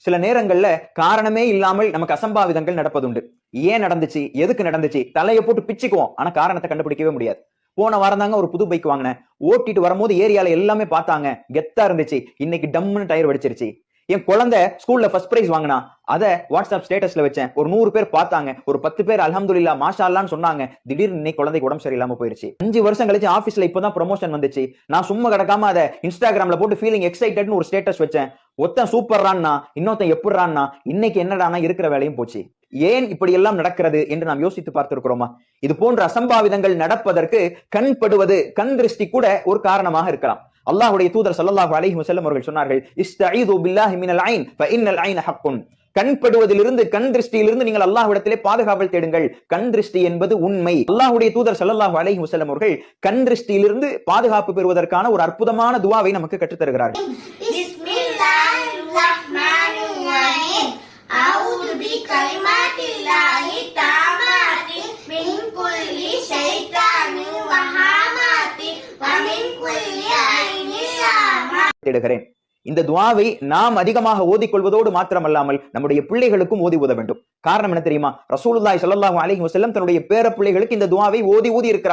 சில நேரங்கள்ல காரணமே இல்லாமல் நமக்கு அசம்பாவிதங்கள் நடப்பதுண்டு. ஏன் நடந்துச்சு? எதுக்கு நடந்துச்சு? தலையை போட்டு பிச்சுக்குவோம். ஆனா காரணத்தை கண்டுபிடிக்கவே முடியாது. போன வாரம் தாங்க ஒரு புது பைக் வாங்கினேன். ஓட்டிட்டு வரும்போது ஏரியால எல்லாமே பார்த்தாங்க. கெத்தா இருந்துச்சு. இன்னைக்கு டம்னு டயர் வெடிச்சிருச்சு. என் குழந்தை ஸ்கூல்ல ஃபர்ஸ்ட் பிரைஸ் வாங்கினா அத வாட்ஸ்அப் ஸ்டேட்டஸ்ல வச்சேன். ஒரு நூறு பேர் பார்த்தாங்க. ஒரு பத்து பேர் அலமதுல்லா மாஷா சொன்னாங்க. திடீர்னு இன்னைக்கு குழந்தைக்கு உடம்பு சரியில்லாம போயிருச்சு. அஞ்சு வருஷம் கழிச்சு ஆஃபீஸ்ல இப்பதான் ப்ரொமோஷன் வந்துச்சு. நான் சும்மா கிடக்காம அதை இன்ஸ்டாகிராம்ல போட்டு ஃபீலிங் எக்ஸைட்டட்னு ஒரு ஸ்டேட்டஸ் வச்சேன். ஒருத்தன் சூப்பர்றான்னா இன்னொருத்தன் எப்படிறான்னா இன்னைக்கு என்னடானா இருக்கிற வேலையும் போச்சு. ஏன் இப்படி எல்லாம் நடக்கிறது என்று நாம் யோசித்து பார்த்திருக்கிறோமா? இது போன்ற அசம்பாவிதங்கள் நடப்பதற்கு கண்படுவது கண் திருஷ்டி கூட ஒரு காரணமாக இருக்கலாம். அல்லாஹுடைய தூதர் சல்லாஹு அலஹி வசல்லம் அவர்கள் சொன்னார்கள் கண்படுவதிலிருந்து கண் திருஷ்டியிலிருந்து நீங்கள் அல்லாஹ்விடத்திலே பாதுகாவல் தேடுங்கள். கண் திருஷ்டி என்பது உண்மை. அல்லாஹுடைய தூதர் சல்லாஹு அலஹி வசல்லம் அவர்கள் கண் திருஷ்டியிலிருந்து பாதுகாப்பு பெறுவதற்கான ஒரு அற்புதமான துவாவை நமக்கு கற்றுத்தருகிறார்கள். الرحمن الرحيم أعوذ بكلمات الله التامات من كل شيطان وهامات ومن كل عين لامة தேடுகிறேன் இந்த துவாவை நாம் அதிகமாக ஓதிக்கொள்வதோடு மாத்திரமல்லாமல் நம்முடைய பிள்ளைகளுக்கும் ஓதி உத வேண்டும் காரணம் என்ன தெரியுமா ரசூலுல்லாஹி ஸல்லல்லாஹு அலைஹி வஸல்லம் தன்னுடைய பேர பிள்ளைகளுக்கு இந்த துவாவை ஓதி ஊதி இருக்கிறார்